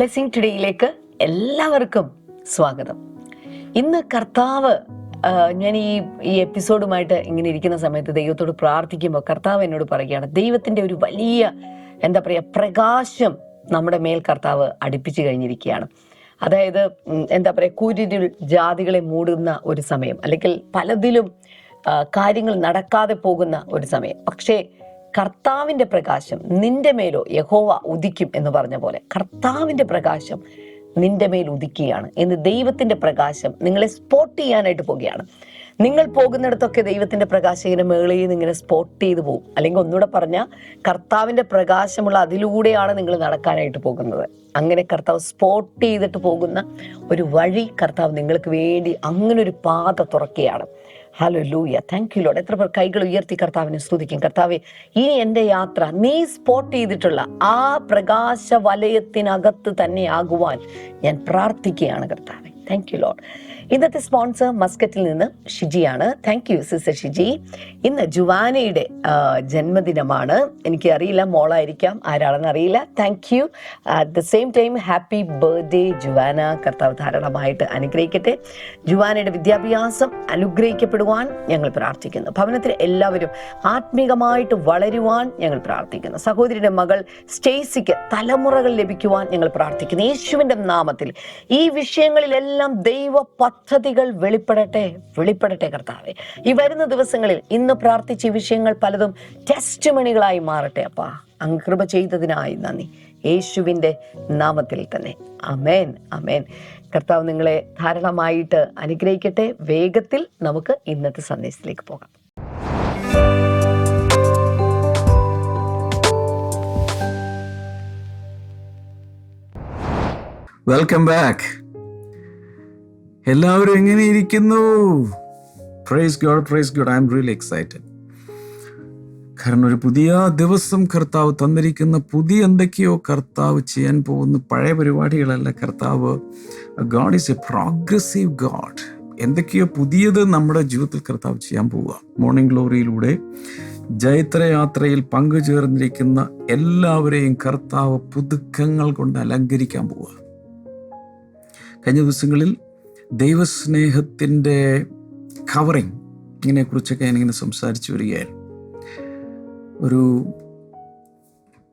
Blessing ടുഡേയിലേക്ക് എല്ലാവർക്കും സ്വാഗതം. ഇന്ന് കർത്താവ് ഞാൻ ഈ ഈ എപ്പിസോഡുമായിട്ട് ഇങ്ങനെ ഇരിക്കുന്ന സമയത്ത് ദൈവത്തോട് പ്രാർത്ഥിക്കുമ്പോൾ കർത്താവ് എന്നോട് പറയുകയാണ് ദൈവത്തിന്റെ ഒരു വലിയ എന്താ പറയുക പ്രകാശം നമ്മുടെ മേൽ കർത്താവ് അടുപ്പിച്ചു കഴിഞ്ഞിരിക്കുകയാണ്. അതായത് എന്താ പറയുക കൂരിരുൾ ജാതികളെ മൂടുന്ന ഒരു സമയം അല്ലെങ്കിൽ പലതിലും കാര്യങ്ങൾ നടക്കാതെ പോകുന്ന ഒരു സമയം. പക്ഷേ കർത്താവിന്റെ പ്രകാശം നിന്റെ മേലോ യഹോവ ഉദിക്കും എന്ന് പറഞ്ഞ പോലെ കർത്താവിന്റെ പ്രകാശം നിന്റെ മേൽ ഉദിക്കുകയാണ് എന്ന് ദൈവത്തിന്റെ പ്രകാശം നിങ്ങളെ സ്പോട്ട് ചെയ്യാനായിട്ട് പോവുകയാണ് നിങ്ങൾ പോകുന്നിടത്തൊക്കെ ദൈവത്തിന്റെ പ്രകാശം ഇങ്ങനെ മേളിൽ നിന്ന് ഇങ്ങനെ സ്പോട്ട് ചെയ്തു പോകും അല്ലെങ്കിൽ ഒന്നുകൂടെ പറഞ്ഞാൽ കർത്താവിന്റെ പ്രകാശമുള്ള അതിലൂടെയാണ് നിങ്ങൾ നടക്കാനായിട്ട് പോകുന്നത്. അങ്ങനെ കർത്താവ് സ്പോട്ട് ചെയ്തിട്ട് പോകുന്ന ഒരു വഴി കർത്താവ് നിങ്ങൾക്ക് വേണ്ടി അങ്ങനെ ഒരു പാത തുറക്കുകയാണ്. ഹലോ ലൂയ താങ്ക് യു ലോഡ് എത്ര പേർ കൈകൾ ഉയർത്തി കർത്താവിനെ സ്തുതിക്കും. കർത്താവെ ഇനി എന്റെ യാത്ര നീ സ്പോട്ട് ചെയ്തിട്ടുള്ള ആ പ്രകാശ വലയത്തിനകത്ത് തന്നെ ആകുവാൻ ഞാൻ പ്രാർത്ഥിക്കുകയാണ് കർത്താവെ. താങ്ക് യു ലോഡ് ഇന്നത്തെ സ്പോൺസർ മസ്കറ്റിൽ നിന്ന് ഷിജിയാണ്. Thank you sister Shiji. ഇന്ന് ജുവാനയുടെ ജന്മദിനമാണ്. എനിക്ക് അറിയില്ല മോളായിരിക്കാം ആരാണെന്ന് അറിയില്ല. Thank you at the same time happy birthday Juana. കർത്താവ് ധാരാളമായിട്ട് അനുഗ്രഹിക്കട്ടെ. ജുവാനയുടെ വിദ്യാഭ്യാസം അനുഗ്രഹിക്കപ്പെടുവാൻ ഞങ്ങൾ പ്രാർത്ഥിക്കുന്നു. ഭവനത്തിൽ എല്ലാവരും ആത്മീകമായിട്ട് വളരുവാൻ ഞങ്ങൾ പ്രാർത്ഥിക്കുന്നു. സഹോദരിയുടെ മകൾ സ്റ്റേസിക്ക് തലമുറകൾ ലഭിക്കുവാൻ ഞങ്ങൾ പ്രാർത്ഥിക്കുന്നു. യേശുവിന്റെ നാമത്തിൽ ഈ വിഷയങ്ങളിലെല്ലാം ദൈവ പദ്ധതികൾ വെളിപ്പെടട്ടെ വെളിപ്പെടട്ടെ കർത്താവെ. ഈ വരുന്ന ദിവസങ്ങളിൽ ഇന്ന് പ്രാർത്ഥിച്ച വിഷയങ്ങൾ പലതും ടെസ്റ്റ് മണികളായി മാറട്ടെ അപ്പാ. അങ്ങ് കൃപ ചെയ്തതിനായി നന്ദി. യേശുവിന്റെ നാമത്തിൽ തന്നെ. അമേൻ അമേൻ കർത്താവ് നിങ്ങളെ ധാരാളമായിട്ട് അനുഗ്രഹിക്കട്ടെ. വേഗത്തിൽ നമുക്ക് ഇന്നത്തെ സന്ദേശത്തിലേക്ക് പോകാം. വെൽക്കം ബാക്ക് എല്ലാവരും എങ്ങനെ ഇരിക്കുന്നു? Praise God praise God I am really excited കാരണം ഒരു പുതിയ ദിവസം കർത്താവ് തന്നിരിക്കുന്ന പുതിയ എന്തൊക്കെയോ കർത്താവ് ചെയ്യാൻ പോകുന്ന പഴയ പരിപാടികളല്ല കർത്താവ്. God is a progressive God എന്തൊക്കെയോ പുതിയത് നമ്മുടെ ജീവിതത്തിൽ കർത്താവ് ചെയ്യാൻ പോവുക. മോർണിംഗ് ഗ്ലോറിയിലൂടെ ജൈത്രയാത്രയിൽ പങ്കുചേർന്നിരിക്കുന്ന എല്ലാവരെയും കർത്താവ് പുതുക്കങ്ങൾ കൊണ്ട് അലങ്കരിക്കാൻ പോവുക. കഴിഞ്ഞ ദിവസങ്ങളിൽ ദൈവസ്നേഹത്തിന്റെ കവറിങ് ഇതിനെക്കുറിച്ചൊക്കെ ഞാനിങ്ങനെ സംസാരിച്ചു വരികയായിരുന്നു. ഒരു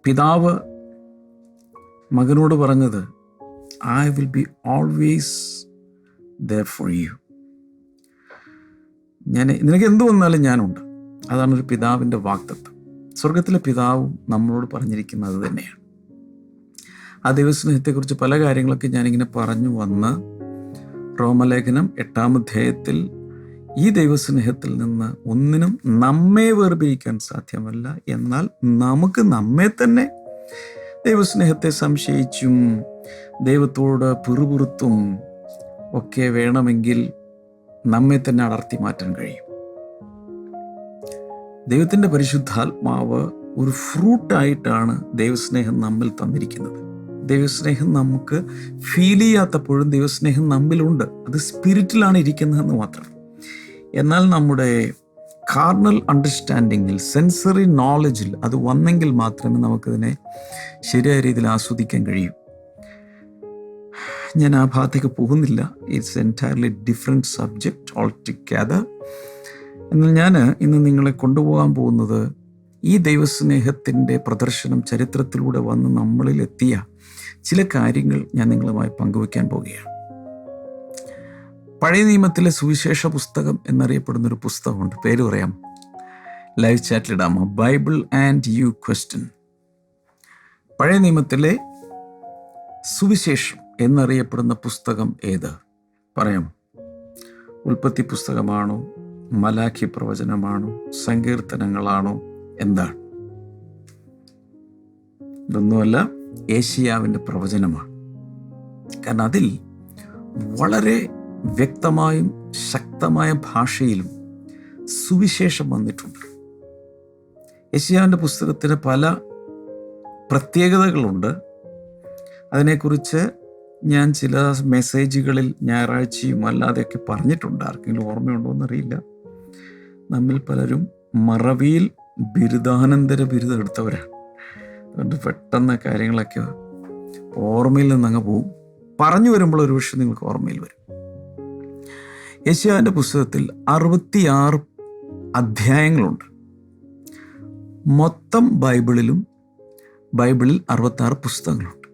പിതാവ് മകനോട് പറഞ്ഞത് I will be always there for you ഞാൻ നിനക്ക് എന്ത് വന്നാലും ഞാനുണ്ട്. അതാണ് ഒരു പിതാവിന്റെ വാക്തത്വം സ്വർഗത്തിലെ പിതാവും നമ്മളോട് പറഞ്ഞിരിക്കുന്നത് തന്നെയാണ്. ആ ദൈവസ്നേഹത്തെക്കുറിച്ച് പല കാര്യങ്ങളൊക്കെ ഞാനിങ്ങനെ പറഞ്ഞു വന്ന് റോമലേഖനം എട്ടാം അധ്യായത്തിൽ ഈ ദൈവസ്നേഹത്തിൽ നിന്ന് ഒന്നിനും നമ്മെ വേർപിരിക്കാൻ സാധ്യമല്ല. എന്നാൽ നമുക്ക് നമ്മെ തന്നെ ദൈവസ്നേഹത്തെ സംശയിച്ചും ദൈവത്തോട് പിറുപിറുത്തും ഒക്കെ വേണമെങ്കിൽ നമ്മെ തന്നെ അടർത്തി മാറ്റാൻ കഴിയും. ദൈവത്തിന്റെ പരിശുദ്ധാത്മാവ് ഒരു ഫ്രൂട്ടായിട്ടാണ് ദൈവസ്നേഹം നമ്മിൽ തന്നിരിക്കുന്നത്. ദൈവസ്നേഹം നമുക്ക് ഫീൽ ചെയ്യാത്തപ്പോഴും ദൈവസ്നേഹം നമ്മിലുണ്ട്. അത് സ്പിരിറ്റിലാണ് ഇരിക്കുന്നതെന്ന് മാത്രം. എന്നാൽ നമ്മുടെ കാർണൽ അണ്ടർസ്റ്റാൻഡിങ്ങിൽ സെൻസറി നോളജിൽ അത് വന്നെങ്കിൽ മാത്രമേ നമുക്കതിനെ ശരിയായ രീതിയിൽ ആസ്വദിക്കാൻ കഴിയൂ. ഞാൻ ആ ഭാഗത്തേക്ക് പോകുന്നില്ല. It's entirely different subject altogether എന്നാൽ ഞാൻ ഇന്ന് നിങ്ങളെ കൊണ്ടുപോകാൻ പോകുന്നത് ഈ ദൈവസ്നേഹത്തിന്റെ പ്രദർശനം ചരിത്രത്തിലൂടെ വന്ന് നമ്മളിൽ എത്തിയ ചില കാര്യങ്ങൾ ഞാൻ നിങ്ങളുമായി പങ്കുവയ്ക്കാൻ പോവുകയാണ്. പഴയ നിയമത്തിലെ സുവിശേഷ പുസ്തകം എന്നറിയപ്പെടുന്ന ഒരു പുസ്തകമുണ്ട്. പേര് പറയാം. ലൈവ് ചാറ്റിലിടാമോ ബൈബിൾ ആൻഡ് യു ക്വസ്റ്റ്യൻ പഴയ നിയമത്തിലെ സുവിശേഷം എന്നറിയപ്പെടുന്ന പുസ്തകം ഏത്? പറയാം. ഉൽപ്പത്തി പുസ്തകമാണോ? മലാഖി പ്രവചനമാണോ? സങ്കീർത്തനങ്ങളാണോ? എന്താണ്? ഇതൊന്നുമല്ല. ഏഷ്യാവിന്റെ പ്രവചനമാണ്. കാരണം അതിൽ വളരെ വ്യക്തമായും ശക്തമായ ഭാഷയിലും സുവിശേഷം വന്നിട്ടുണ്ട്. യശിയാവിന്റെ പുസ്തകത്തിന് പല പ്രത്യേകതകളുണ്ട്. അതിനെക്കുറിച്ച് ഞാൻ ചില മെസ്സേജുകളിൽ ഞായറാഴ്ചയും അല്ലാതെയൊക്കെ പറഞ്ഞിട്ടുണ്ട്. ആർക്കെങ്കിലും ഓർമ്മയുണ്ടോ എന്നറിയില്ല. നമ്മിൽ പലരും മറവിയിൽ ബിരുദാനന്തര ബിരുദം എടുത്തവരാണ്. അതുകൊണ്ട് പെട്ടെന്ന് കാര്യങ്ങളൊക്കെ ഓർമ്മയിൽ നിന്ന് അങ്ങ് പോവും. പറഞ്ഞു വരുമ്പോൾ ഒരു പക്ഷേ നിങ്ങൾക്ക് ഓർമ്മയിൽ വരും. യശയാന്റെ പുസ്തകത്തിൽ അറുപത്തിയാറ് അധ്യായങ്ങളുണ്ട്. മൊത്തം ബൈബിളിലും ബൈബിളിൽ അറുപത്താറ് പുസ്തകങ്ങളുണ്ട്.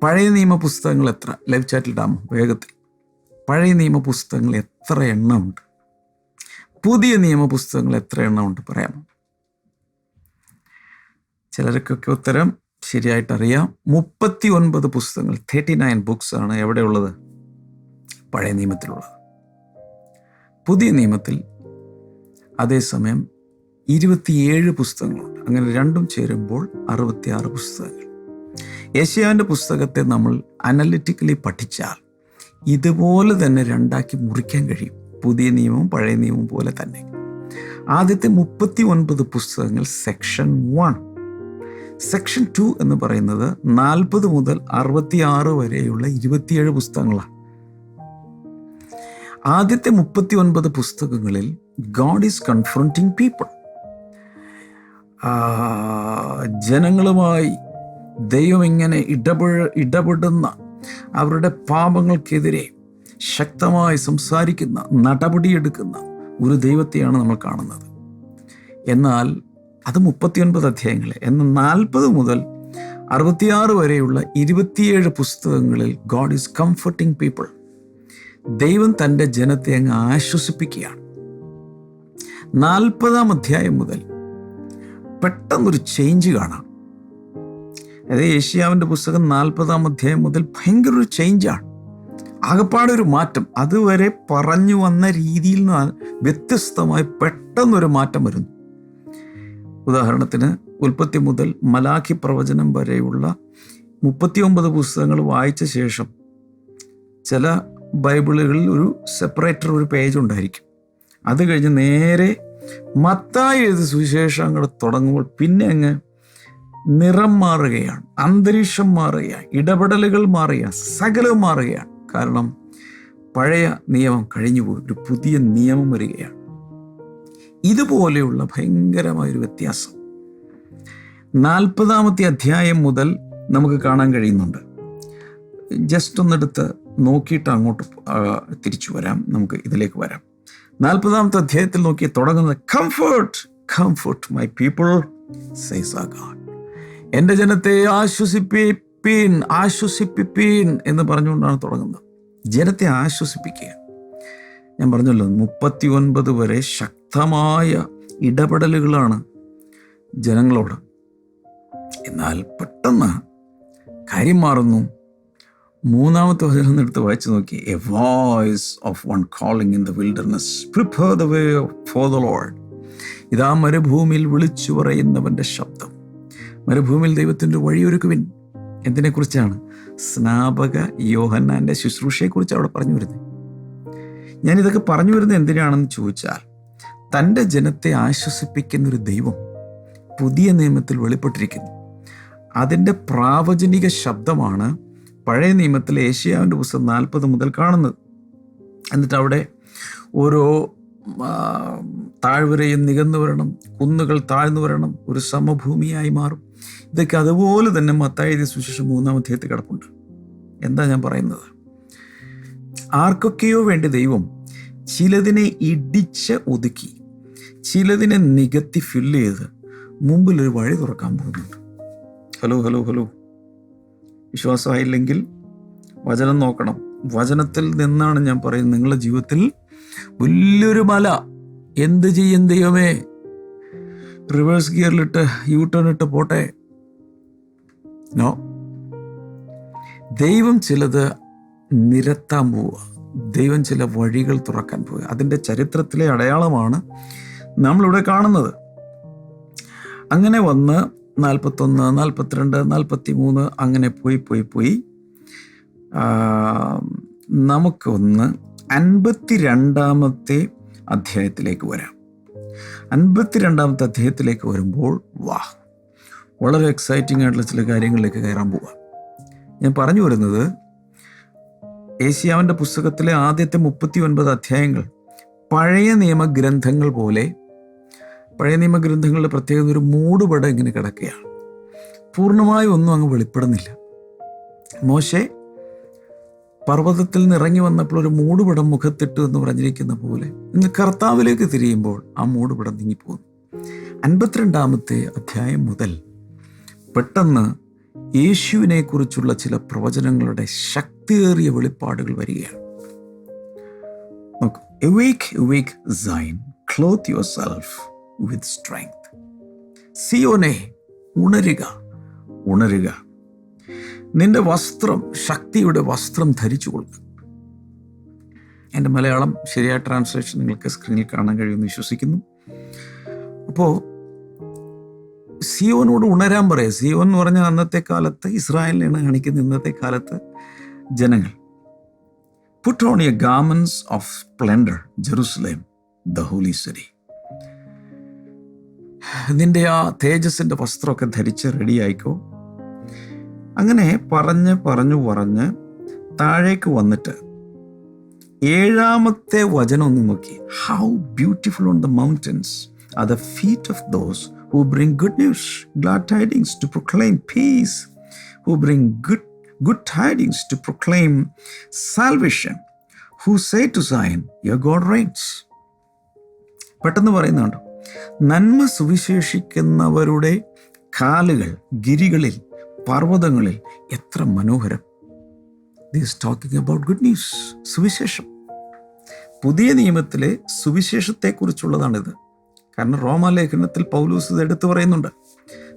പഴയ നിയമ പുസ്തകങ്ങൾ എത്ര? ലൈവ് ചാറ്റിൽ ഇടാമോ? വേഗത്തിൽ. പഴയ നിയമ പുസ്തകങ്ങൾ എത്ര എണ്ണമുണ്ട്? പുതിയ നിയമ പുസ്തകങ്ങൾ എത്ര എണ്ണമുണ്ട്? പറയാമോ? ചിലർക്കൊക്കെ ഉത്തരം ശരിയായിട്ട് അറിയാം മുപ്പത്തി ഒൻപത് പുസ്തകങ്ങൾ തേർട്ടി നയൻ ബുക്സ് ആണ് എവിടെയുള്ളത്? പഴയ നിയമത്തിലുള്ളത്. പുതിയ നിയമത്തിൽ അതേസമയം ഇരുപത്തിയേഴ് പുസ്തകങ്ങളുണ്ട്. അങ്ങനെ രണ്ടും ചേരുമ്പോൾ അറുപത്തിയാറ് പുസ്തകങ്ങൾ. യേശയാന്റെ പുസ്തകത്തെ നമ്മൾ അനലിറ്റിക്കലി പഠിച്ചാൽ ഇതുപോലെ തന്നെ രണ്ടാക്കി മുറിക്കാൻ കഴിയും. പുതിയ നിയമവും പഴയ നിയമവും പോലെ തന്നെ. ആദ്യത്തെ മുപ്പത്തി ഒൻപത് പുസ്തകങ്ങൾ സെക്ഷൻ വൺ സെക്ഷൻ ടു എന്ന് പറയുന്നത് നാൽപ്പത് മുതൽ അറുപത്തിയാറ് വരെയുള്ള ഇരുപത്തിയേഴ് പുസ്തകങ്ങളാണ്. ആദ്യത്തെ മുപ്പത്തി ഒൻപത് പുസ്തകങ്ങളിൽ ഗോഡ് ഈസ് കൺഫ്രണ്ടിങ് പീപ്പിൾ ജനങ്ങളുമായി ദൈവം ഇങ്ങനെ ഇടപെഴ ഇടപെടുന്ന അവരുടെ പാപങ്ങൾക്കെതിരെ ശക്തമായി സംസാരിക്കുന്ന നടപടിയെടുക്കുന്ന ഒരു ദൈവത്തെയാണ് നമ്മൾ കാണുന്നത്. എന്നാൽ അത് മുപ്പത്തിയൊൻപത് അധ്യായങ്ങൾ എന്ന് നാൽപ്പത് മുതൽ അറുപത്തിയാറ് വരെയുള്ള ഇരുപത്തിയേഴ് പുസ്തകങ്ങളിൽ ഗോഡ് ഈസ് കംഫർട്ടിങ് പീപ്പിൾ ദൈവം തന്റെ ജനത്തെ അങ്ങ് ആശ്വസിപ്പിക്കുകയാണ്. നാൽപ്പതാം അധ്യായം മുതൽ പെട്ടെന്നൊരു ചേഞ്ച് കാണാം. അതായത് ഏഷ്യാവിന്റെ പുസ്തകം നാൽപ്പതാം അധ്യായം മുതൽ ഭയങ്കര ഒരു ചേഞ്ചാണ് ആകപ്പാടെ ഒരു മാറ്റം. അതുവരെ പറഞ്ഞു വന്ന രീതിയിൽ നിന്ന് വ്യത്യസ്തമായി പെട്ടെന്നൊരു മാറ്റം വരുന്നു. ഉദാഹരണത്തിന് ഉൽപ്പത്തി മുതൽ മലാഖി പ്രവചനം വരെയുള്ള മുപ്പത്തിയൊമ്പത് പുസ്തകങ്ങൾ വായിച്ച ശേഷം ചില ബൈബിളുകളിൽ ഒരു സെപ്പറേറ്റർ ഒരു പേജ് ഉണ്ടായിരിക്കും. അത് കഴിഞ്ഞ് നേരെ മത്തായി എഴുതി സുവിശേഷങ്ങൾ തുടങ്ങുമ്പോൾ പിന്നെ അങ്ങ് നിറം മാറുകയാണ് അന്തരീക്ഷം മാറുകയാണ് ഇടപെടലുകൾ മാറുകയാണ് സകലവും മാറുകയാണ്. കാരണം പഴയ നിയമം കഴിഞ്ഞുപോയി ഒരു പുതിയ നിയമം വരികയാണ്. ഇതുപോലെയുള്ള ഭയങ്കരമായൊരു വ്യത്യാസം. നാൽപ്പതാമത്തെ അധ്യായം മുതൽ നമുക്ക് കാണാൻ കഴിയുന്നുണ്ട്. ജസ്റ്റ് ഒന്നെടുത്ത് നോക്കിയിട്ട് അങ്ങോട്ട് തിരിച്ചു വരാം. നമുക്ക് ഇതിലേക്ക് വരാം. നാൽപ്പതാമത്തെ അധ്യായത്തിൽ നോക്കി തുടങ്ങുന്നത് comfort comfort my people says ആ ഗാഡ് എന്റെ ജനത്തെ ആശ്വസിപ്പിപ്പീൻ ആശ്വസിപ്പിപ്പീൻ എന്ന് പറഞ്ഞുകൊണ്ടാണ് തുടങ്ങുന്നത്. ജനത്തെ ആശ്വസിപ്പിക്കുക ഞാൻ പറഞ്ഞല്ലോ മുപ്പത്തി ഒൻപത് വരെ ശക്തമായ ഇടപെടലുകളാണ് ജനങ്ങളോട്. എന്നാൽ പെട്ടെന്ന് കാര്യം മാറുന്നു. മൂന്നാമത്തെ വചനം എടുത്ത് വായിച്ചു നോക്കി. A voice of one calling in the wilderness prepare the way for the Lord ഇതാ മരുഭൂമിയിൽ വിളിച്ചു പറയുന്നവന്റെ ശബ്ദം. മരുഭൂമിയിൽ ദൈവത്തിന്റെ വഴിയൊരുക്കുവിൻ എന്തിനെക്കുറിച്ചാണ്? സ്നാപക യോഹന്നാന്റെ ശുശ്രൂഷയെക്കുറിച്ച് അവിടെ പറഞ്ഞു വരുന്നത്. ഞാൻ ഇതൊക്കെ പറഞ്ഞു വരുന്നത് എന്തിനാണെന്ന് ചോദിച്ചാൽ തന്റെ ജനത്തെ ആശ്വസിപ്പിക്കുന്ന ഒരു ദൈവം പുതിയ നിയമത്തിൽ വെളിപ്പെട്ടിരിക്കുന്നു. അതിന്റെ പ്രാവചനിക ശബ്ദമാണ് പഴയ നിയമത്തിൽ ഏഷ്യാവിന്റെ പുസ്തകം നാൽപ്പത് മുതൽ കാണുന്നത്. എന്നിട്ട് അവിടെ ഓരോ താഴ്വരയും നികന്നു വരണം കുന്നുകൾ താഴ്ന്നു വരണം ഒരു സമഭൂമിയായി മാറും. ഇതൊക്കെ അതുപോലെ തന്നെ മത്തായ സുശേഷം മൂന്നാം അധ്യായത്തിൽ കിടപ്പുണ്ട്. എന്താ ഞാൻ പറയുന്നത്? ആർക്കൊക്കെയോ വേണ്ടി ദൈവം ചിലതിനെ ഇടിച്ച് ഒതുക്കി ചിലതിനെ നികത്തി ഫില്ല് ചെയ്ത് മുമ്പിൽ ഒരു വഴി തുറക്കാൻ പോകുന്നുണ്ട്. Hello hello hello. വിശ്വാസമായില്ലെങ്കിൽ വചനം നോക്കണം. വചനത്തിൽ നിന്നാണ് ഞാൻ പറയുന്നത്. നിങ്ങളുടെ ജീവിതത്തിൽ വലിയൊരു മല. എന്ത് ചെയ്യും ദൈവമേ? റിവേഴ്സ് ഗിയറിലിട്ട് യൂ ടേൺ ഇട്ട് പോട്ടെ. നോ ദൈവം ചിലത് നിരത്താൻ പോവുക. ദൈവം ചില വഴികൾ തുറക്കാൻ പോവുക. അതിന്റെ ചരിത്രത്തിലെ അടയാളമാണ് നമ്മളിവിടെ കാണുന്നത്. അങ്ങനെ വന്ന് നാൽപ്പത്തൊന്ന് നാൽപ്പത്തിരണ്ട് നാൽപ്പത്തി മൂന്ന് അങ്ങനെ പോയി പോയി പോയി. നമുക്കൊന്ന് അൻപത്തി രണ്ടാമത്തെ അധ്യായത്തിലേക്ക് വരാം. അൻപത്തി രണ്ടാമത്തെ അധ്യായത്തിലേക്ക് വരുമ്പോൾ വാ വളരെ എക്സൈറ്റിംഗ് ആയിട്ടുള്ള ചില കാര്യങ്ങളിലേക്ക് കയറാൻ പോവാം. ഞാൻ പറഞ്ഞു വരുന്നത് ഏഷ്യാവിന്റെ പുസ്തകത്തിലെ ആദ്യത്തെ മുപ്പത്തി ഒൻപത് അധ്യായങ്ങൾ പഴയ നിയമഗ്രന്ഥങ്ങൾ പോലെ പഴയ നിയമഗ്രന്ഥങ്ങളുടെ പ്രത്യേകത ഒരു മൂടുപടം ഇങ്ങനെ കിടക്കുകയാണ്. പൂർണമായും ഒന്നും അങ്ങ് വെളിപ്പെടുന്നില്ല. മോശെ പർവതത്തിൽ നിന്ന് ഇറങ്ങി വന്നപ്പോൾ ഒരു മൂടുപടം മുഖത്തിട്ടു എന്ന് പറഞ്ഞിരിക്കുന്ന പോലെ ഇന്ന് കർത്താവിലേക്ക് തിരിയുമ്പോൾ ആ മൂടുപടം നീങ്ങിപ്പോകുന്നു. അൻപത്തിരണ്ടാമത്തെ അധ്യായം മുതൽ പെട്ടെന്ന് യേശുവിനെ കുറിച്ചുള്ള ചില പ്രവചനങ്ങളുടെ ശക്തിയേറിയ വെളിപ്പാടുകൾ വരികയാണ്. നോക്ക് സൈൻ ക്ലോത്ത് വിത്ത് സ്ട്രെങ്ത് സിയോനെ ഉണരുക ഉണരുക. നിന്റെ വസ്ത്രം ശക്തിയുടെ വസ്ത്രം ധരിച്ചു കൊടുക്കുക. എന്റെ മലയാളം ശരിയായ ട്രാൻസ്ലേഷൻ നിങ്ങൾക്ക് സ്ക്രീനിൽ കാണാൻ കഴിയുമെന്ന് വിശ്വസിക്കുന്നു. അപ്പോൾ സിയോനോട് ഉണരാൻ പറയാം. സിയോൻ എന്ന് പറഞ്ഞാൽ അന്നത്തെ കാലത്ത് ഇസ്രായേലിനാണ് കാണിക്കുന്ന ഇന്നത്തെ കാലത്ത് ജനങ്ങൾ. Put on your garments of splendour Jerusalem the holy city നിന്റെ ആ തേജസ്സിന്റെ വസ്ത്രമൊക്കെ ധരിച്ച് റെഡി ആയിക്കോ. അങ്ങനെ പറഞ്ഞ് പറഞ്ഞു പറഞ്ഞ് താഴേക്ക് വന്നിട്ട് ഏഴാമത്തെ വചനം ഒന്ന് നോക്കി. How beautiful on the mountains are the feet of those who bring good news, glad tidings, to proclaim peace, who bring good, good tidings, to proclaim salvation, who say to Zion, Your God reigns. പെട്ടെന്ന് പറയുന്നുണ്ട് നന്മ സുവിശേഷിക്കുന്നവരുടെ കാലുകൾ ഗിരികളിൽ പർവതങ്ങളിൽ എത്ര മനോഹരം this talking about good news സുവിശേഷം പുതിയ നിയമത്തിലെ സുവിശേഷത്തെക്കുറിച്ചുള്ളതാണിത് കാരണം റോമാലേഖനത്തിൽ പൗലൂസ് ഇത് എടുത്തു പറയുന്നുണ്ട്.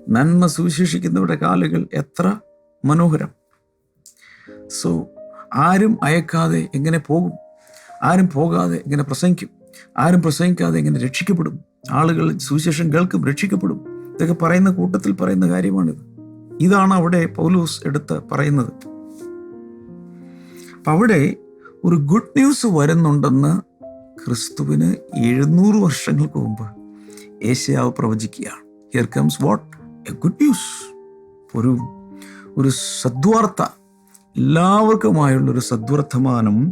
നന്മ സുവിശേഷിക്കുന്നവരുടെ കാലുകൾ എത്ര മനോഹരം. സോ ആരും അയക്കാതെ എങ്ങനെ പോകും? ആരും പോകാതെ എങ്ങനെ പ്രസംഗിക്കും? ആരും പ്രസംഗിക്കാതെ എങ്ങനെ രക്ഷിക്കപ്പെടും? ആളുകൾ സുവിശേഷം കേൾക്കും രക്ഷിക്കപ്പെടും. ഇതൊക്കെ പറയുന്ന കൂട്ടത്തിൽ പറയുന്ന കാര്യമാണിത്. ഇതാണ് അവിടെ പൗലൂസ് എടുത്ത് പറയുന്നത്. അപ്പം അവിടെ ഒരു ഗുഡ് ന്യൂസ് വരുന്നുണ്ടെന്ന് ക്രിസ്തുവിന് എഴുന്നൂറ് വർഷങ്ങൾക്ക് മുമ്പ് ഏഷ്യാവ് പ്രവചിക്കുകയാണ്. Here comes what a good news ഒരു ഒരു സദ്വാർത്ത എല്ലാവർക്കുമായുള്ളൊരു സദ്വർത്തമാനം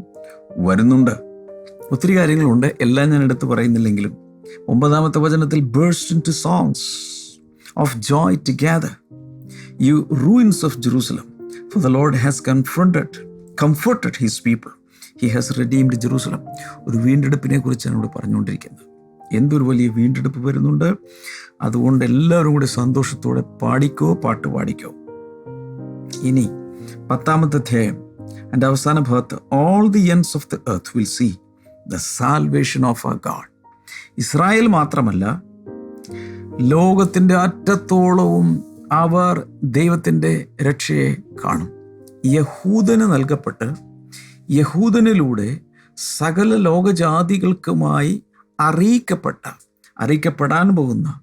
വരുന്നുണ്ട്. ഒത്തിരി കാര്യങ്ങളുണ്ട്. എല്ലാം ഞാൻ എടുത്ത് പറയുന്നില്ലെങ്കിലും. ഒമ്പതാമത്തെ വചനത്തിൽ burst into songs of joy together you ruins of Jerusalem for the Lord has confronted comforted his people he has redeemed Jerusalem ഒരു വീണ്ടെടുപ്പിനെ കുറിച്ചാണ് ഇവിടെ പറഞ്ഞുകൊണ്ടിരിക്കുന്നത് എന്തൊരു വലിയ വീണ്ടെടുപ്പ് വരുന്നുണ്ട്. അതുകൊണ്ട് എല്ലാവരും കൂടി സന്തോഷത്തോടെ പാടിക്കോ പാട്ട് പാടിക്കോ. ഇനി പത്താമത്തെ അധ്യായം. എന്റെ അവസാന ഭാഗത്ത് all the ends of the earth will see the salvation of our God Israel മാത്രമല്ല ലോകത്തിന്റെ അറ്റത്തോളവും അവർ ദൈവത്തിന്റെ രക്ഷയെ കാണും. യഹൂദന് നൽകപ്പെട്ട് യഹൂദനിലൂടെ സകല ലോകജാതികൾക്കുമായി അറിയിക്കപ്പെട്ട അറിയിക്കപ്പെടാൻ പോകുന്ന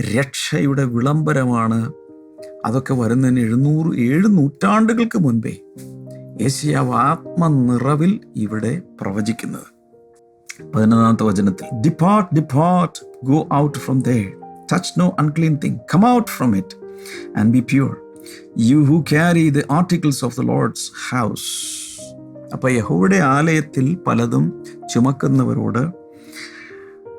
രക്ഷയുടെ വിളംബരമാണ്. അതൊക്കെ വരുന്നതിന് എഴുന്നൂറ് ഏഴ് നൂറ്റാണ്ടുകൾക്ക് മുൻപേ യേശയാവ് ആത്മനിറവിൽ ഇവിടെ പ്രവചിക്കുന്നത്. പതിനൊന്നാമത്തെ വചനത്തിൽ depart depart go out from there touch no unclean thing come out from it and be pure you who carry the articles of the Lord's house അപ്പോൾ യഹോയുടെ ആലയത്തിൽ പലതും ചുമക്കുന്നവരോട്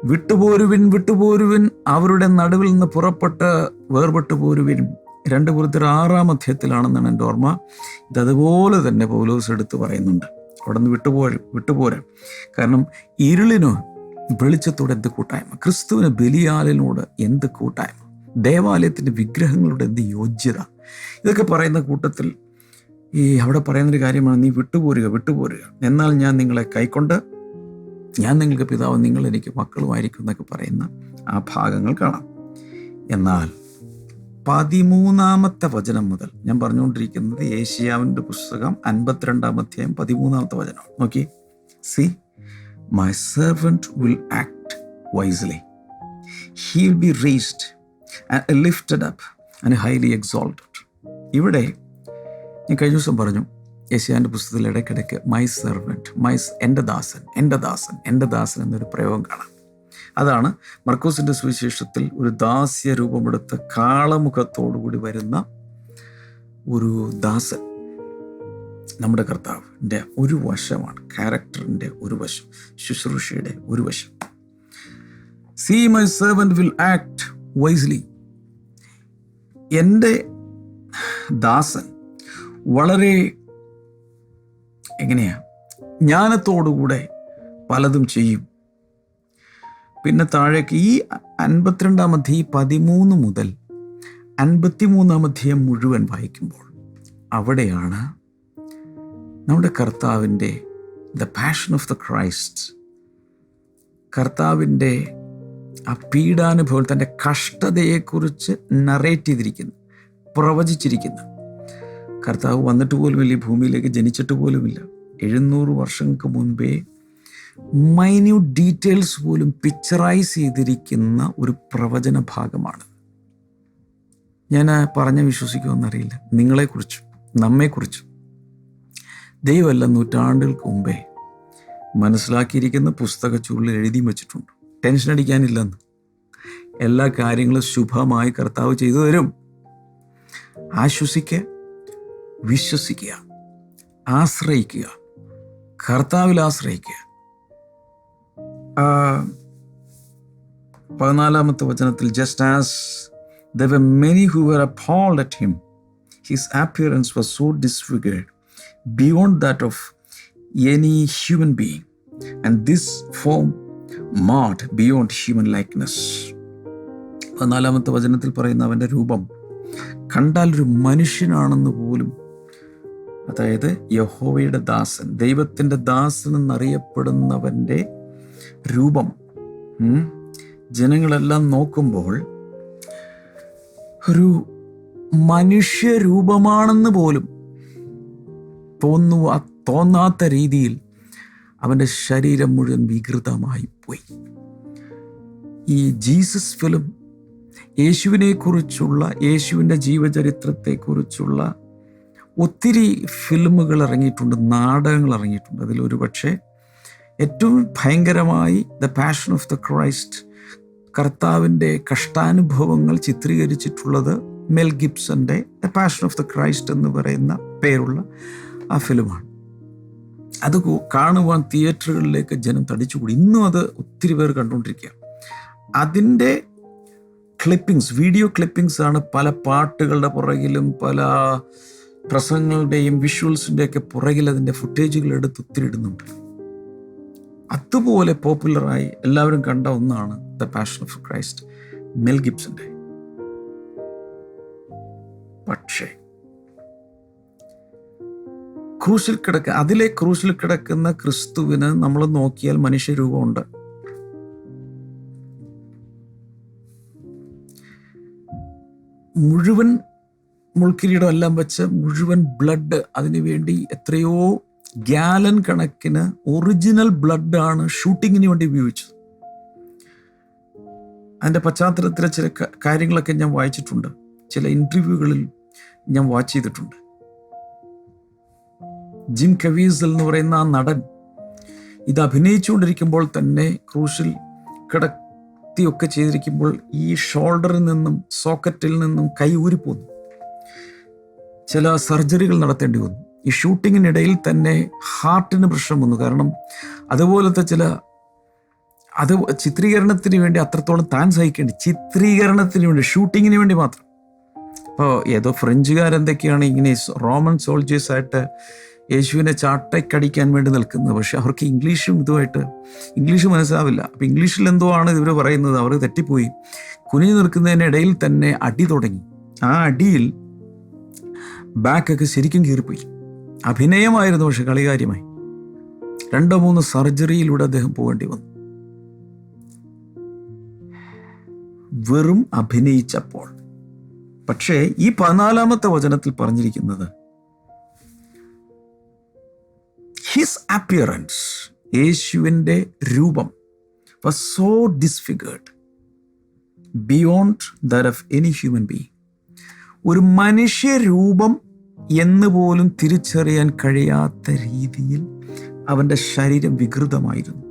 വിട്ടുപോരുവിൻ വിട്ടുപോരുവിൻ. അവരുടെ നടുവിൽ നിന്ന് പുറപ്പെട്ട് വേർപെട്ടു പോരുവിൻ. രണ്ട് പുറത്തിൽ ആറാം അധ്യായത്തിലാണെന്നാണ് എന്റെ ഓർമ്മ. ഇത് അതുപോലെ തന്നെ പൗലോസ് എടുത്ത് പറയുന്നുണ്ട്. അവിടെ നിന്ന് വിട്ടുപോ വിട്ടുപോരാ കാരണം ഇരുളിനോ വെളിച്ചത്തോട് എന്ത് കൂട്ടായ്മ? ക്രിസ്തുവിന് ബലിയാലിനോട് എന്ത് കൂട്ടായ്മ? ദേവാലയത്തിന്റെ വിഗ്രഹങ്ങളോട് എന്ത് യോജ്യത? ഇതൊക്കെ പറയുന്ന കൂട്ടത്തിൽ ഈ അവിടെ പറയുന്നൊരു കാര്യമാണ് നീ വിട്ടുപോരുക വിട്ടുപോരുക. എന്നാൽ ഞാൻ നിങ്ങളെ കൈക്കൊണ്ട് ഞാൻ നിങ്ങൾക്ക് പിതാവ് നിങ്ങൾ എനിക്ക് മക്കളുമായിരിക്കും എന്നൊക്കെ പറയുന്ന ആ ഭാഗങ്ങൾ കാണാം. എന്നാൽ പതിമൂന്നാമത്തെ വചനം മുതൽ ഞാൻ പറഞ്ഞുകൊണ്ടിരിക്കുന്നത് ഏഷ്യാവിന്റെ പുസ്തകം അൻപത്തിരണ്ടാം അധ്യായം പതിമൂന്നാമത്തെ വചനം നോക്കി. See my servant will act wisely he will be raised lifted up and highly exalted ഇവിടെ ഞാൻ കഴിഞ്ഞ ദിവസം പറഞ്ഞു യേശുവിന്റെ പുസ്തകത്തിൽ ഇടയ്ക്കിടയ്ക്ക് മൈ സെർവന്റ് മൈ എന്റെ ദാസൻ എന്റെ ദാസൻ എന്റെ ദാസൻ എന്നൊരു പ്രയോഗം കാണാം. അതാണ് മർക്കോസിന്റെ സുവിശേഷത്തിൽ ഒരു ദാസ്യ രൂപമെടുത്ത കാളമുഖത്തോടുകൂടി വരുന്ന ഒരു ദാസൻ. നമ്മുടെ കർത്താവിന്റെ ഒരു വശമാണ് ക്യാരക്ടറിന്റെ ഒരു വശം ശുശ്രൂഷയുടെ ഒരു വശം. See my servant will act wisely എന്റെ ദാസൻ വളരെ എങ്ങനെയാ? ജ്ഞാനത്തോടുകൂടെ പലതും ചെയ്യും. പിന്നെ താഴേക്ക് ഈ അൻപത്തിരണ്ടാം അധ്യയം പതിമൂന്ന് മുതൽ അൻപത്തിമൂന്നാം അധ്യയം മുഴുവൻ വായിക്കുമ്പോൾ അവിടെയാണ് നമ്മുടെ കർത്താവിന്റെ the passion of the Christ കർത്താവിന്റെ ആ പീഡാനുഭവം തന്റെ കഷ്ടതയെക്കുറിച്ച് നറേറ്റ് ചെയ്തിരിക്കുന്നു പ്രവചിച്ചിരിക്കുന്നു. കർത്താവ് വന്നിട്ട് പോലുമില്ല ഈ ഭൂമിയിലേക്ക് ജനിച്ചിട്ട് പോലുമില്ല എഴുന്നൂറ് വർഷങ്ങൾക്ക് മുൻപേ മൈന്യൂട്ട് ഡീറ്റെയിൽസ് പോലും പിക്ചറൈസ് ചെയ്തിരിക്കുന്ന ഒരു പ്രവചന ഭാഗമാണ്. ഞാൻ പറഞ്ഞ് വിശ്വസിക്കുമെന്നറിയില്ല നിങ്ങളെക്കുറിച്ചും നമ്മെക്കുറിച്ചും. ദൈവമല്ല നൂറ്റാണ്ടുകൾക്ക് മുമ്പേ മനസ്സിലാക്കിയിരിക്കുന്ന പുസ്തക ചുരുളിൽ എഴുതി വച്ചിട്ടുണ്ട്. ടെൻഷൻ അടിക്കാനില്ലെന്ന്. എല്ലാ കാര്യങ്ങളും ശുഭമായി കർത്താവ് ചെയ്തു തരും. ആശ്വസിക്കുക വിശ്വസിക്കുക ആശ്രയിക്കുക കർത്താവിൽ ആശ്രയിക്കുക. പതിനാലാമത്തെ വചനത്തിൽ just as there were many who were appalled at him his appearance was so disfigured beyond that of any human being and this form marred beyond human likeness പതിനാലാമത്തെ വചനത്തിൽ പറയുന്ന അവന്റെ രൂപം കണ്ടാൽ ഒരു മനുഷ്യനാണെന്ന് പോലും അതായത് യഹോവയുടെ ദാസൻ ദൈവത്തിന്റെ ദാസൻ എന്നറിയപ്പെടുന്നവന്റെ രൂപം. ജനങ്ങളെല്ലാം നോക്കുമ്പോൾ ഒരു മനുഷ്യരൂപമാണെന്ന് പോലും തോന്നു തോന്നാത്ത രീതിയിൽ അവന്റെ ശരീരം മുഴുവൻ വികൃതമായി പോയി. ഈ ജീസസ് ഫിലിം യേശുവിനെ കുറിച്ചുള്ള യേശുവിന്റെ ജീവചരിത്രത്തെക്കുറിച്ചുള്ള ഒത്തിരി ഫിലിമുകൾ ഇറങ്ങിയിട്ടുണ്ട് നാടകങ്ങൾ ഇറങ്ങിയിട്ടുണ്ട്. അതിലൊരു പക്ഷേ ഏറ്റവും ഭയങ്കരമായി the passion of the Christ കർത്താവിന്റെ കഷ്ടാനുഭവങ്ങൾ ചിത്രീകരിച്ചിട്ടുള്ളത് Mel ഗിബ്സന്റെ the passion of the Christ എന്ന് പറയുന്ന പേരുള്ള ആ ഫിലിമാണ്. അത് കാണുവാൻ തിയേറ്ററുകളിലേക്ക് ജനം തടിച്ചുകൂടി. ഇന്നും അത് ഒത്തിരി പേർ കണ്ടുകൊണ്ടിരിക്കുക. അതിന്റെ ക്ലിപ്പിങ്സ് വീഡിയോ ക്ലിപ്പിങ്സ് ആണ് പല പാട്ടുകളുടെ പുറകിലും പല പ്രസംഗങ്ങളുടെയും വിഷ്വൽസിന്റെയൊക്കെ പുറകിൽ അതിന്റെ ഫുട്ടേജുകൾ എടുത്ത് ഒത്തിരി ഇടുന്നുണ്ട് അതുപോലെ പോപ്പുലറായി എല്ലാവരും കണ്ട ഒന്നാണ് the passion of Christ Mel ഗിബ്സിന്റെ പക്ഷേ ക്രൂശിൽ കിടക്ക അതിലെ ക്രൂശിൽ കിടക്കുന്ന ക്രിസ്തുവിന് നമ്മൾ നോക്കിയാൽ മനുഷ്യരൂപമുണ്ട്. മുഴുവൻ മുൾക്കിരീടം എല്ലാം വെച്ച് മുഴുവൻ ബ്ലഡ് അതിനുവേണ്ടി എത്രയോ ഗ്യാലൻ കണക്കിന് ഒറിജിനൽ ബ്ലഡാണ് ഷൂട്ടിങ്ങിന് വേണ്ടി ഉപയോഗിച്ചത്. അതിന്റെ പശ്ചാത്തലത്തിലെ ചില കാര്യങ്ങളൊക്കെ ഞാൻ വായിച്ചിട്ടുണ്ട്. ചില ഇന്റർവ്യൂകളിൽ ഞാൻ വാച്ച് ചെയ്തിട്ടുണ്ട്. ജിം കവീസൽ എന്ന് പറയുന്ന ആ നടൻ ഇത് അഭിനയിച്ചുകൊണ്ടിരിക്കുമ്പോൾ തന്നെ ക്രൂശിൽ കിടത്തിയൊക്കെ ചെയ്തിരിക്കുമ്പോൾ ഈ ഷോൾഡറിൽ നിന്നും സോക്കറ്റിൽ നിന്നും കൈ ഊരിപ്പോന്നു. ചില സർജറികൾ നടത്തേണ്ടി വന്നു. ഈ ഷൂട്ടിങ്ങിനിടയിൽ തന്നെ ഹാർട്ടിന് പ്രശ്നം വന്നു. കാരണം അതുപോലത്തെ ചില അത് ചിത്രീകരണത്തിന് വേണ്ടി അത്രത്തോളം താൻ സഹിക്കേണ്ടി ചിത്രീകരണത്തിന് വേണ്ടി ഷൂട്ടിങ്ങിന് വേണ്ടി മാത്രം. അപ്പോൾ ഏതോ ഫ്രഞ്ചുകാരെന്തൊക്കെയാണ് ഇങ്ങനെ റോമൻ സോൾജേഴ്സ് ആയിട്ട് യേശുവിനെ ചാട്ടക്കടിക്കാൻ വേണ്ടി നിൽക്കുന്നത്. പക്ഷെ അവർക്ക് ഇംഗ്ലീഷും ഇതുമായിട്ട് ഇംഗ്ലീഷ് മനസ്സിലാവില്ല. അപ്പം ഇംഗ്ലീഷിൽ എന്തോ ആണ് ഇവർ പറയുന്നത്. അവർ തെറ്റിപ്പോയി. കുനിഞ്ഞു നിൽക്കുന്നതിനിടയിൽ തന്നെ അടി തുടങ്ങി. ആ അടിയിൽ ബാക്കൊക്കെ ശരിക്കും കീറിപ്പോയി. അഭിനയമായിരുന്നു പക്ഷെ കളികാര്യമായി. രണ്ടോ മൂന്ന് സർജറിയിലൂടെ അദ്ദേഹം പോകേണ്ടി വന്നു. വെറും അഭിനയിച്ചപ്പോൾ. പക്ഷേ ഈ പതിനാലാമത്തെ വചനത്തിൽ പറഞ്ഞിരിക്കുന്നത് ഹിസ് അപ്പിയറൻസ് യേശുവിന്റെ രൂപം was so disfigured beyond that of any human being. ഒരു മനുഷ്യരൂപം എന്ന് പോലും തിരിച്ചറിയാൻ കഴിയാത്ത രീതിയിൽ അവന്റെ ശരീരം വികൃതമായിരുന്നു.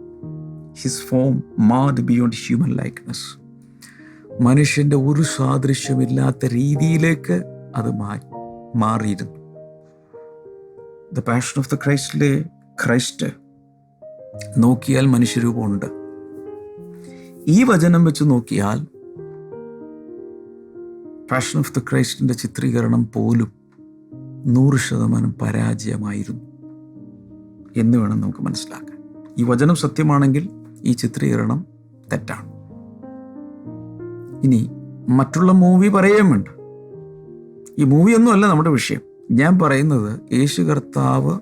His form marred beyond human likeness മനുഷ്യന്റെ ഒരു സാദൃശ്യമില്ലാത്ത രീതിയിലേക്ക് അത് മാറി മാറിയിരുന്നു. ദ പാഷൻ ഓഫ് ദ ക്രൈസ്റ്റിലെ ക്രൈസ്റ്റ് നോക്കിയാൽ മനുഷ്യരൂപമുണ്ട്. ഈ വചനം വെച്ച് നോക്കിയാൽ പാഷൻ ഓഫ് ദ ക്രൈസ്റ്റിന്റെ ചിത്രീകരണം പോലും നൂറ് ശതമാനം പരാജയമായിരുന്നു എന്ന് വേണം നമുക്ക് മനസ്സിലാക്കാൻ. ഈ വചനം സത്യമാണെങ്കിൽ ഈ ചിത്രീകരണം തെറ്റാണ്. ഇനി മറ്റുള്ള മൂവി പറയുകയും വേണ്ട. ഈ മൂവി ഒന്നുമല്ല നമ്മുടെ വിഷയം. ഞാൻ പറയുന്നത് യേശു കർത്താവ്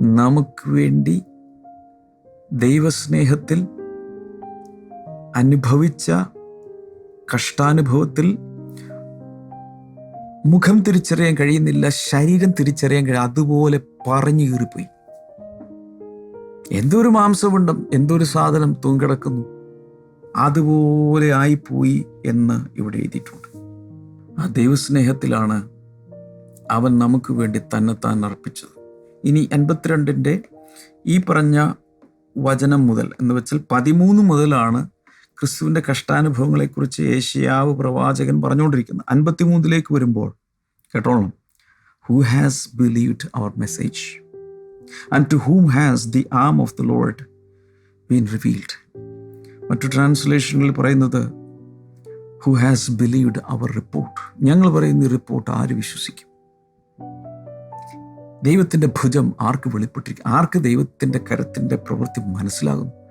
നമുക്ക് വേണ്ടി ദൈവസ്നേഹത്തിൽ അനുഭവിച്ച കഷ്ടാനുഭവത്തിൽ മുഖം തിരിച്ചറിയാൻ കഴിയുന്നില്ല ശരീരം തിരിച്ചറിയാൻ കഴിയും അതുപോലെ പറഞ്ഞു കീറിപ്പോയി. എന്തൊരു മാംസമുണ്ടും എന്തൊരു സാധനം തൂങ്ങിടക്കുന്നു അതുപോലെ ആയിപ്പോയി എന്ന് ഇവിടെ എഴുതിയിട്ടുണ്ട്. ആ ദൈവസ്നേഹത്തിലാണ് അവൻ നമുക്ക് വേണ്ടി തന്നെത്താൻ അർപ്പിച്ചത്. ഇനി എൺപത്തിരണ്ടിന്റെ ഈ പറഞ്ഞ വചനം മുതൽ എന്ന് വെച്ചാൽ പതിമൂന്ന് മുതലാണ് ക്രിസ്തുവിന്റെ കഷ്ടാനുഭവങ്ങളെക്കുറിച്ച് ഏഷ്യാവ് പ്രവാചകൻ പറഞ്ഞുകൊണ്ടിരിക്കുന്നത് അൻപത്തിമൂന്നിലേക്ക് വരുമ്പോൾ കേട്ടോളണം. Who has believed our message and to whom has the arm of the Lord been revealed മറ്റു ട്രാൻസ്ലേഷനിൽ പറയുന്നത് who has believed our report ഞങ്ങൾ പറയുന്ന റിപ്പോർട്ട് ആര് വിശ്വസിക്കും? ദൈവത്തിന്റെ ഭുജം ആർക്ക് വെളിപ്പെട്ടിരിക്കും? ആർക്ക് ദൈവത്തിന്റെ കരത്തിന്റെ പ്രവൃത്തി മനസ്സിലാകുന്നു?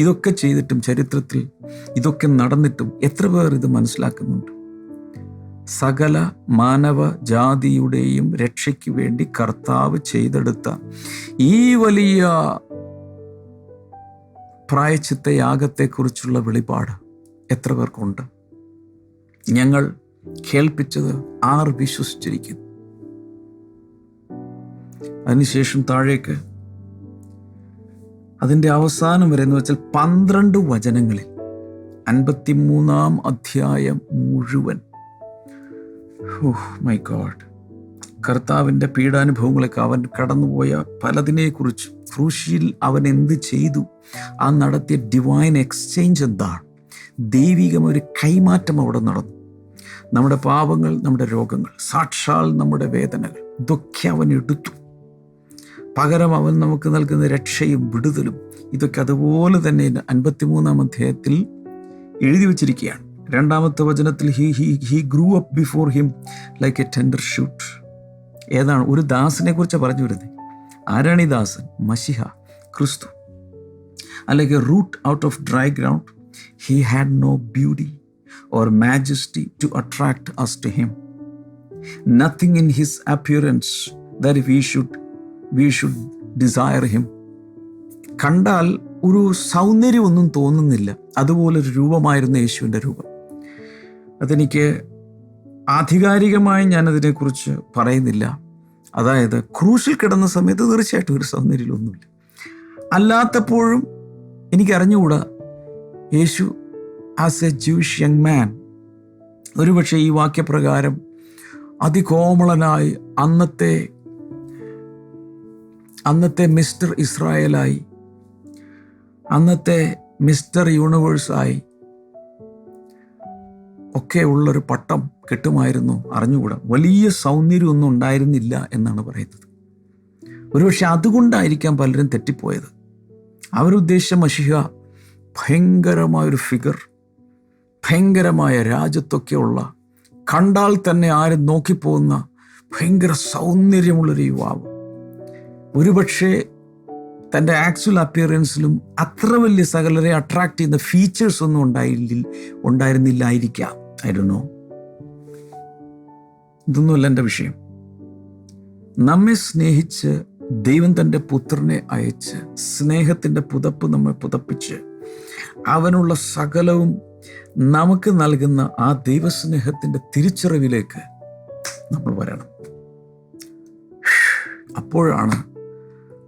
ഇതൊക്കെ ചെയ്തിട്ടും ചരിത്രത്തിൽ ഇതൊക്കെ നടന്നിട്ടും എത്ര പേർ ഇത് മനസ്സിലാക്കുന്നുണ്ട്? സകല മാനവ ജാതിയുടെയും രക്ഷയ്ക്ക് വേണ്ടി കർത്താവ് ചെയ്തെടുത്ത ഈ വലിയ പ്രായച്ചിത്ത യാഗത്തെക്കുറിച്ചുള്ള വെളിപാട് എത്ര പേർക്കുണ്ട്? ഞങ്ങൾ കേൾപ്പിച്ചത് ആർ വിശ്വസിച്ചിരിക്കുന്നു. അതിനുശേഷം താഴേക്ക് അതിന്റെ അവസാനം വരെ എന്ന് വെച്ചാൽ പന്ത്രണ്ട് വചനങ്ങളിൽ അൻപത്തിമൂന്നാം അധ്യായം മുഴുവൻ. മൈ ഗോഡ് കർത്താവിന്റെ പീഡാനുഭവങ്ങളൊക്കെ അവൻ കടന്നുപോയ പലതിനെക്കുറിച്ച്. ക്രൂശിയിൽ അവൻ എന്ത് ചെയ്തു? ആ നടത്തിയ ഡിവൈൻ എക്സ്ചേഞ്ച് എന്താണ്? ദൈവികമൊരു കൈമാറ്റം അവിടെ നടന്നു. നമ്മുടെ പാപങ്ങൾ നമ്മുടെ രോഗങ്ങൾ സാക്ഷാൽ നമ്മുടെ വേദനകൾ ഇതൊക്കെ അവൻ എടുത്തു. പകരം അവൻ നമുക്ക് നൽകുന്ന രക്ഷയും വിടുതലും ഇതൊക്കെ അതുപോലെ തന്നെ അൻപത്തിമൂന്നാം അധ്യായത്തിൽ എഴുതി വച്ചിരിക്കുകയാണ്. രണ്ടാമത്തെ വചനത്തിൽ he he he grew up before him like a tender shoot ഏതാണ്? ഒരു ദാസിനെ കുറിച്ച് പറഞ്ഞു വരുന്നത് ആരാണ് ദാസൻ? മഷിഹ ക്രിസ്തു. അല്ലെങ്കിൽ root out of dry ground he had no beauty or majesty to attract us to him nothing in his appearance that we should we should desire him കണ്ടാൽ ഒരു സൗന്ദര്യമൊന്നും തോന്നുന്നില്ല. അതുപോലൊരു രൂപമായിരുന്നു യേശുവിന്റെ രൂപം. അതെനിക്ക് ആധികാരികമായി ഞാനതിനെക്കുറിച്ച് പറയുന്നില്ല. അതായത് ക്രൂശിൽ കിടന്ന സമയത്ത് തീർച്ചയായിട്ടും ഒരു സൗന്ദര്യമൊന്നുമില്ല. അല്ലാത്തപ്പോഴും എനിക്കറിഞ്ഞുകൂടാ യേശു as a Jewish young man ഒരുപക്ഷെ ഈ വാക്യപ്രകാരം അതികോമളനായി അന്നത്തെ അന്നത്തെ മിസ്റ്റർ ഇസ്രായേലായി. അന്നത്തെ മിസ്റ്റർ യൂണിവേഴ്സായി. ഒക്കെ ഉള്ളൊരു പട്ടം കിട്ടുമായിരുന്നു അറിഞ്ഞുകൂടാ. വലിയ സൗന്ദര്യമൊന്നും ഉണ്ടായിരുന്നില്ല എന്നാണ് പറയുന്നത്. ഒരുപക്ഷെ അതുകൊണ്ടായിരിക്കാം പലരും തെറ്റിപ്പോയത്. അവരുദ്ദേശിച്ച മഷിഹ ഭയങ്കരമായൊരു ഫിഗർ ഭയങ്കരമായ രാജ്യത്തൊക്കെയുള്ള കണ്ടാൽ തന്നെ ആരും നോക്കിപ്പോകുന്ന ഭയങ്കര സൗന്ദര്യമുള്ളൊരു യുവാവ്. ഒരുപക്ഷെ തന്റെ ആക്ച്വൽ അപ്പിയറൻസിലും അത്ര വലിയ സകലരെ അട്രാക്ട് ചെയ്യുന്ന ഫീച്ചേഴ്സ് ഒന്നും ഉണ്ടായില്ല ഉണ്ടായിരുന്നില്ലായിരിക്കാം. ആയിരുന്നു ഇതൊന്നുമല്ല എന്റെ വിഷയം. നമ്മെ സ്നേഹിച്ച് ദൈവം തന്റെ പുത്രനെ അയച്ച് സ്നേഹത്തിന്റെ പുതപ്പ് നമ്മെ പുതപ്പിച്ച് അവനുള്ള സകലവും നമുക്ക് നൽകുന്ന ആ ദൈവസ്നേഹത്തിന്റെ തിരിച്ചറിവിലേക്ക് നമ്മൾ വരണം. അപ്പോഴാണ്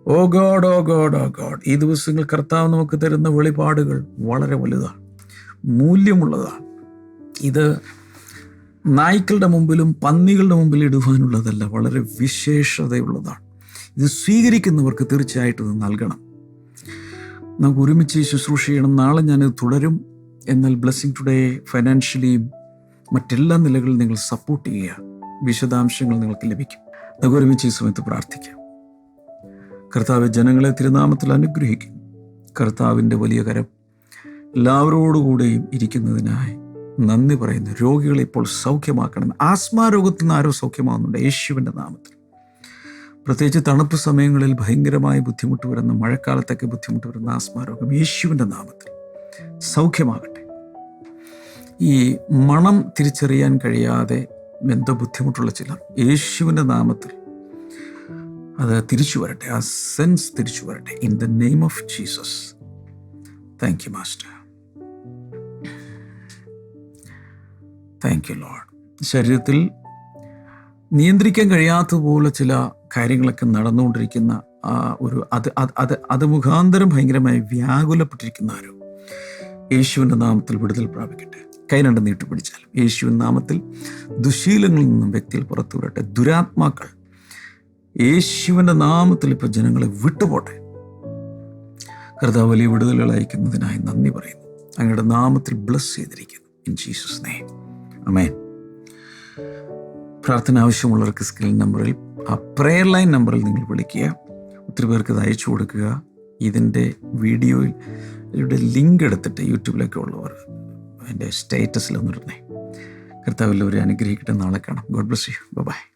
oh God oh God oh God. ഈ ദിവസങ്ങൾ കർത്താവ് നമുക്ക് തരുന്ന വെളിപാടുകൾ വളരെ വലുതാണ്. മൂല്യമുള്ളതാണ്. ഇത് നായ്ക്കളുടെ മുമ്പിലും പന്നികളുടെ മുമ്പിൽ ഇടുവാനുള്ളതല്ല വളരെ വിശേഷതയുള്ളതാണ്. ഇത് സ്വീകരിക്കുന്നവർക്ക് തീർച്ചയായിട്ടും ഇത് നൽകണം. നമുക്ക് ഒരുമിച്ച് ശുശ്രൂഷ ചെയ്യണം. നാളെ ഞാനിത് തുടരും. എന്നാൽ ബ്ലെസ്സിങ് ടുഡേ ഫൈനാൻഷ്യലിയും മറ്റെല്ലാ നിലകളിലും നിങ്ങൾ സപ്പോർട്ട് ചെയ്യുക. വിശദാംശങ്ങൾ നിങ്ങൾക്ക് ലഭിക്കും. നമുക്ക് ഒരുമിച്ച് ഈ സമയത്ത് പ്രാർത്ഥിക്കാം. കർത്താവ് ജനങ്ങളെ തിരുനാമത്തിൽ അനുഗ്രഹിക്കും കർത്താവിന്റെ വലിയ കരം എല്ലാവരോടുകൂടെയും ഇരിക്കുന്നതിനായി നന്ദി പറയുന്നു. രോഗികളെ ഇപ്പോൾ സൗഖ്യമാക്കണം. ആസ്മാ രോഗത്തിൽ നിന്ന് ആരോ സൗഖ്യമാകുന്നുണ്ട് യേശുവിന്റെ നാമത്തിൽ. പ്രത്യേകിച്ച് തണുപ്പ് സമയങ്ങളിൽ ഭയങ്കരമായ ബുദ്ധിമുട്ട് വരുന്ന മഴക്കാലത്തൊക്കെ ബുദ്ധിമുട്ട് വരുന്ന ആസ്മാരോഗം യേശുവിന്റെ നാമത്തിൽ. സൗഖ്യമാകട്ടെ. ഈ മണം തിരിച്ചറിയാൻ കഴിയാതെ എന്തോ ബുദ്ധിമുട്ടുള്ള ചിലർ യേശുവിന്റെ നാമത്തിൽ അത് തിരിച്ചു വരട്ടെ. ആ സെൻസ് തിരിച്ചു വരട്ടെ. In the name of Jesus thank you master thank you Lord ശരീരത്തിൽ നിയന്ത്രിക്കാൻ കഴിയാത്തതുപോലെ ചില കാര്യങ്ങളൊക്കെ നടന്നുകൊണ്ടിരിക്കുന്ന ആ ഒരു അത് അത് അത് മുഖാന്തരം ഭയങ്കരമായി വ്യാകുലപ്പെട്ടിരിക്കുന്ന ആരോ യേശുവിന്റെ നാമത്തിൽ വിടുതൽ പ്രാപിക്കട്ടെ. കൈ രണ്ട് നീട്ടി പിടിച്ചാലും. യേശുവിൻ നാമത്തിൽ ദുശീലങ്ങളിൽ നിന്നും വ്യക്തിയിൽ പുറത്തു വിടട്ടെ ദുരാത്മാക്കൾ യേശുവിന്റെ നാമത്തിൽ ഇപ്പോൾ ജനങ്ങളെ വിട്ടുപോട്ടെ. കർത്താവ് വലിയ വിടുതലുകൾ അയക്കുന്നതിനായി നന്ദി പറയുന്നു. അങ്ങയുടെ നാമത്തിൽ ബ്ലസ് ചെയ്തിരിക്കുന്നു. ഇൻ ജീസസ് നെയ്മ് അമേൻ പ്രാർത്ഥന ആവശ്യമുള്ളവർക്ക് സ്ക്രീൻ നമ്പറിൽ ആ പ്രെയർ ലൈൻ നമ്പറിൽ നിങ്ങൾ വിളിക്കുക. ഒത്തിരി പേർക്ക് ഇത് അയച്ചു കൊടുക്കുക. ഇതിന്റെ വീഡിയോയിൽ ഇവിടെ ലിങ്ക് എടുത്തിട്ട് യൂട്യൂബിലൊക്കെ ഉള്ളവർ എന്റെ സ്റ്റേറ്റസിലൊന്നിരുന്നേ കർത്താവിൽ ഒരു അനുഗ്രഹിക്കട്ടെ. നാളെ കാണാം. God bless you by